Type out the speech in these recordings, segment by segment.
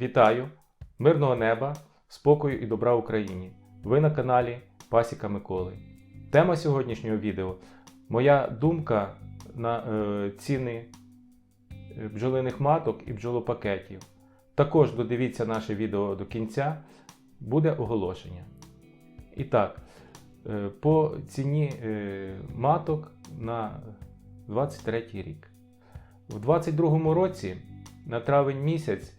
Вітаю! Мирного неба, спокою і добра Україні! Ви на каналі Пасіка Миколи. Тема сьогоднішнього відео моя думка на е, ціни е, бджолиних маток і бджолопакетів. Також додивіться наше відео до кінця, буде оголошення. І так, е, по ціні е, маток на 23 рік. У 2022 році на травень місяць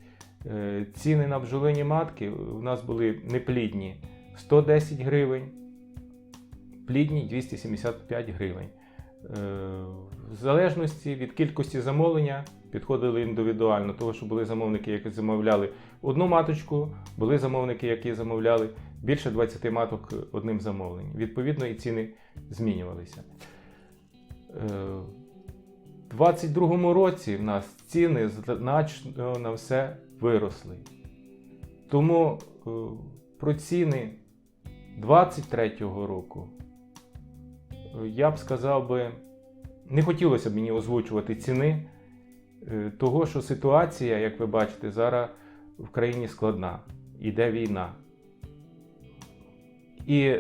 ціни на бджолині матки у нас були неплідні 110 гривень, плідні 275 гривень. Е, В залежності від кількості замовлення підходили індивідуально, того що були замовники, які замовляли одну маточку, були замовники, які замовляли більше 20 маток одним замовленням. Відповідно, і ціни змінювалися. Е, У 2022 році в нас ціни значно на все виросли. Тому е, про ціни 2023 року е, я б сказав би, не хотілося б мені озвучувати ціни, е, того, що ситуація, як ви бачите, зараз в країні складна. Іде війна. І,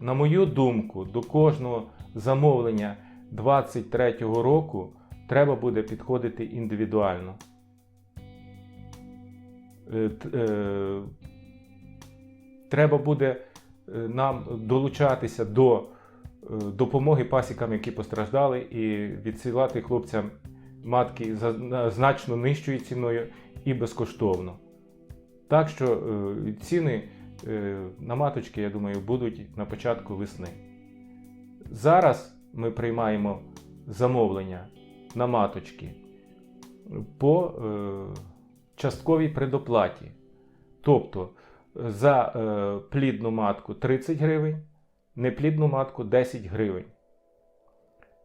на мою думку, до кожного замовлення 23-го року треба буде підходити індивідуально. Е, е, Треба буде е, нам долучатися до допомоги пасікам, які постраждали, і відсилати хлопцям матки за значно нижчою ціною і безкоштовно. Так що ціни на маточки, я думаю, будуть на початку весни. Зараз ми приймаємо замовлення на маточки по частковій предоплаті. Тобто за е, плідну матку 30 гривень, неплідну матку 10 гривень.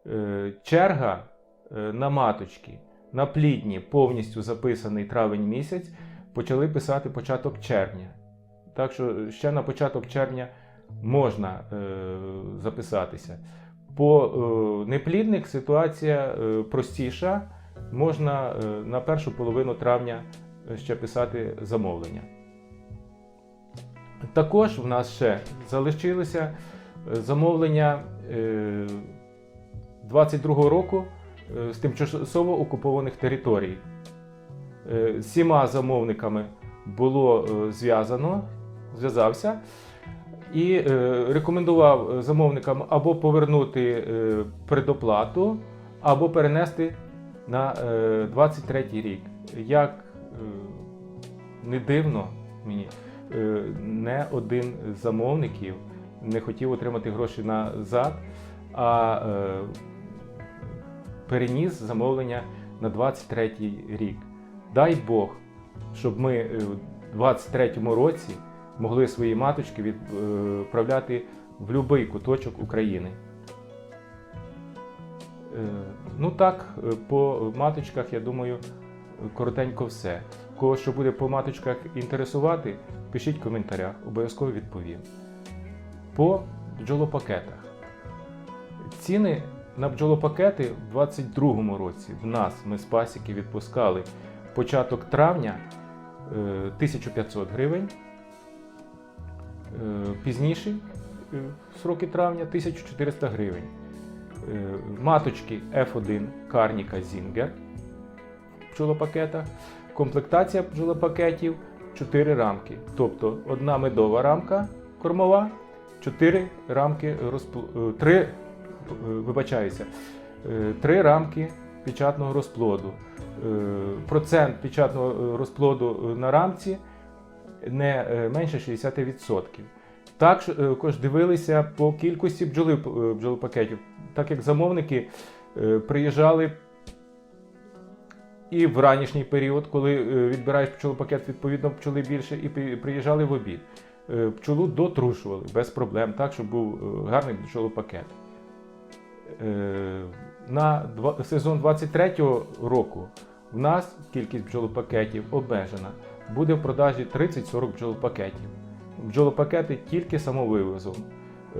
Е, черга е, на маточки на плідні повністю записаний травень місяць, почали писати початок червня. Так що ще на початок червня можна е, записатися. По е, неплідних ситуація е, простіша. Можна е, на першу половину травня е, ще писати замовлення. Також в нас ще залишилося е, замовлення е, 22 року з тимчасово окупованих територій. З Всіма замовниками було зв'язано, зв'язався і рекомендував замовникам або повернути предоплату, або перенести на е, 23 рік. Як е, не дивно мені, е, не один з замовників не хотів отримати гроші назад, а е, переніс замовлення на 23 рік. Дай Бог, щоб ми е, в 23 році могли свої маточки відправляти в будь-який куточок України. Ну так, е, по маточках, я думаю, коротенько все. Кого що буде по маточках інтересувати, пишіть в коментарях, обов'язково відповім. По бджолопакетах. Ціни на бджолопакети в 2022 році в нас ми з пасіки відпускали початок травня е, 1500 гривень. Е, Пізніше, е, сроки травня, 1400 гривень. Е, Маточки F1 Карніка Зінгер в пчолопакетах. Комплектація бджолопакетів 4 рамки. Тобто одна медова рамка кормова, 4 рамки розпл... 3, вибачаюся, 3 рамки печатного розплоду. Е, Процент печатного розплоду на рамці не е, менше 60%. Також дивилися по кількості бджоли, е, бджолопакетів, так як замовники е, приїжджали і в ранішній період, коли е, відбираєш пчолопакет, відповідно пчоли більше, і приїжджали в обід. Е, Пчолу дотрушували без проблем, так, щоб був е, гарний пчолопакет. Е, На сезон 23-го року в нас кількість бджолопакетів обмежена. Буде в продажі 30-40 бджолопакетів. Бджолопакети тільки самовивозом.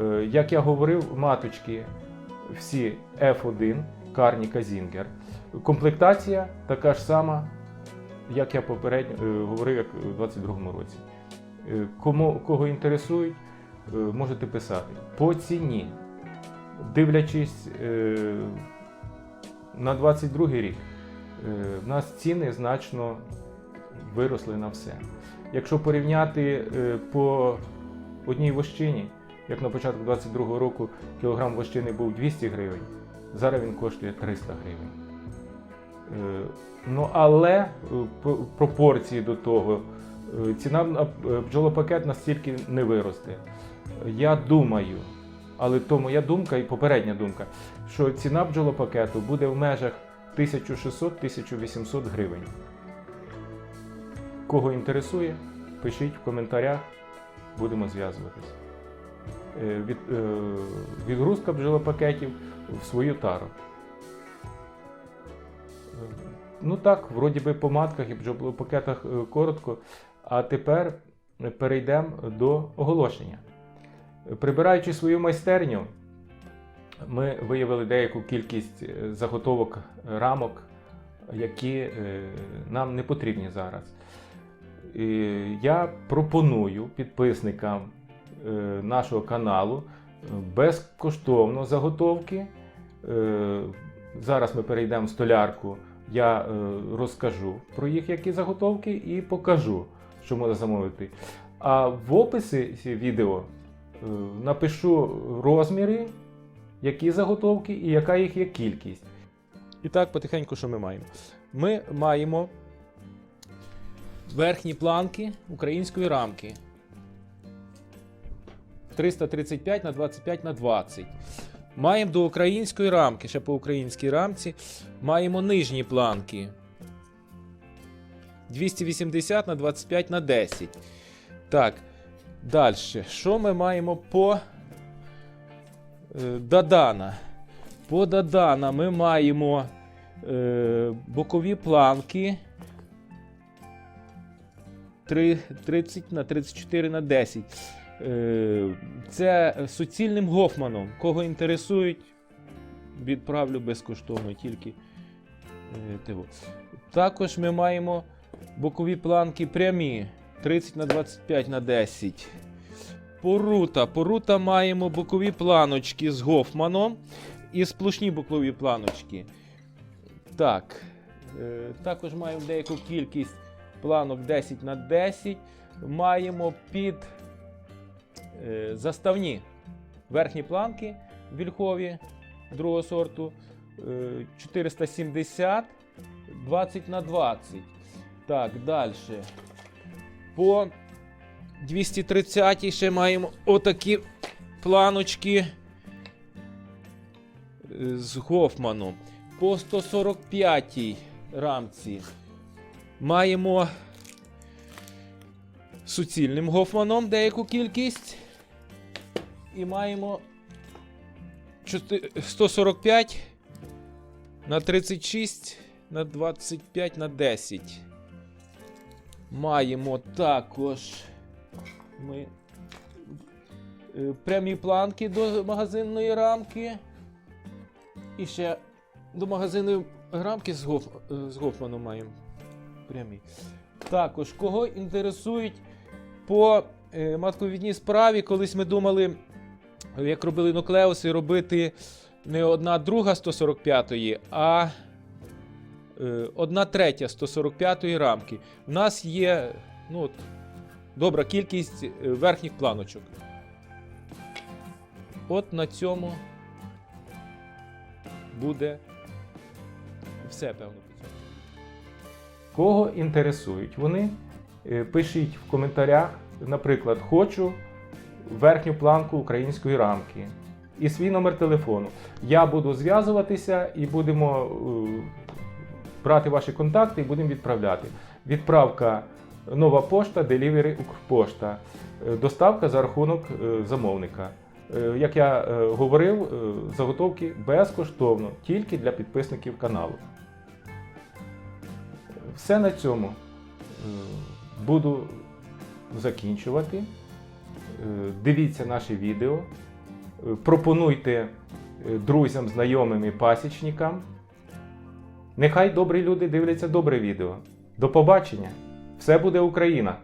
Е, Як я говорив, маточки всі F1, Карніка Зінгер. Комплектація така ж сама як я попередньо е, говорив, як у 22-му році. Е, Кому, кого інтересують, можете писати. По ціні, дивлячись на 22 рік, в нас ціни значно виросли на все. Якщо порівняти е, по одній вощині, як на початку 22 року кілограм вощини був 200 гривень, зараз він коштує 300 гривень. Е, Ну, але е, пропорції до того, ціна на бджолопакет настільки не виросте. Я думаю, але то моя думка і попередня думка, що ціна бджолопакету буде в межах 1600-1800 гривень. Кого інтересує, пишіть в коментарях, будемо зв'язуватись. Е, Від, е, відгрузка бджолопакетів в свою тару. Е, Ну так, вроді би по матках і бджолопакетах коротко. А тепер перейдемо до оголошення. Прибираючи свою майстерню, ми виявили деяку кількість заготовок рамок, які нам не потрібні зараз. Я пропоную підписникам е, нашого каналу е, безкоштовно заготовки. Е, Зараз ми перейдемо в столярку. Я розкажу про їх які заготовки і покажу, що можна замовити. А в описі відео напишу розміри, які заготовки і яка їх є кількість. І так, потихеньку, що ми маємо? Ми маємо верхні планки української рамки. 335 на 25 на 20. Маємо до української рамки, ще по українській рамці. Маємо нижні планки. 280 на 25 на 10. Так. Далі. Що ми маємо по е, Дадана? По Дадана ми маємо е, бокові планки. Три- 30 на 34 на 10. Е, Це суцільним Гофманом. Кого інтересують, відправлю безкоштовно тільки. е. Також ми маємо бокові планки прямі 30 на 25 на 10. Порута. Порута маємо бокові планочки з Гофманом і сплошні бокові планочки. Так. е, Також маємо деяку кількість планок 10 на 10. Маємо під е, заставні верхні планки вільхові другого сорту е, 470 20 на 20. Так, далі. По 230 ще маємо отакі планочки е, з Гофманом. По 145 рамці маємо суцільним Гофманом деяку кількість. І маємо 145 на 36 на 25 на 10. Маємо також ми е, прямі планки до магазинної рамки. І ще до магазинної рамки з, Гоф, е, з Гофманом маємо прямі. Також, кого інтересують по е, матковідній справі, колись ми думали, як робили нуклеуси, робити не одна друга 145-ї, а е, одна третя 145-ї рамки. У нас є ну, от, добра кількість е, верхніх планочок. От на цьому буде все, певно. Кого інтересують вони, е, пишіть в коментарях, наприклад, хочу верхню планку української рамки і свій номер телефону. Я буду зв'язуватися і будемо е, брати ваші контакти і будемо відправляти. Відправка нова пошта, делівері Укрпошта, Е, доставка за рахунок замовника. Як я говорив, заготовки безкоштовно, тільки для підписників каналу. Все на цьому е, буду закінчувати. Е, Дивіться наші відео, Е, пропонуйте друзям, знайомим і пасічникам. Нехай добрі люди дивляться добре відео. До побачення! Все буде Україна!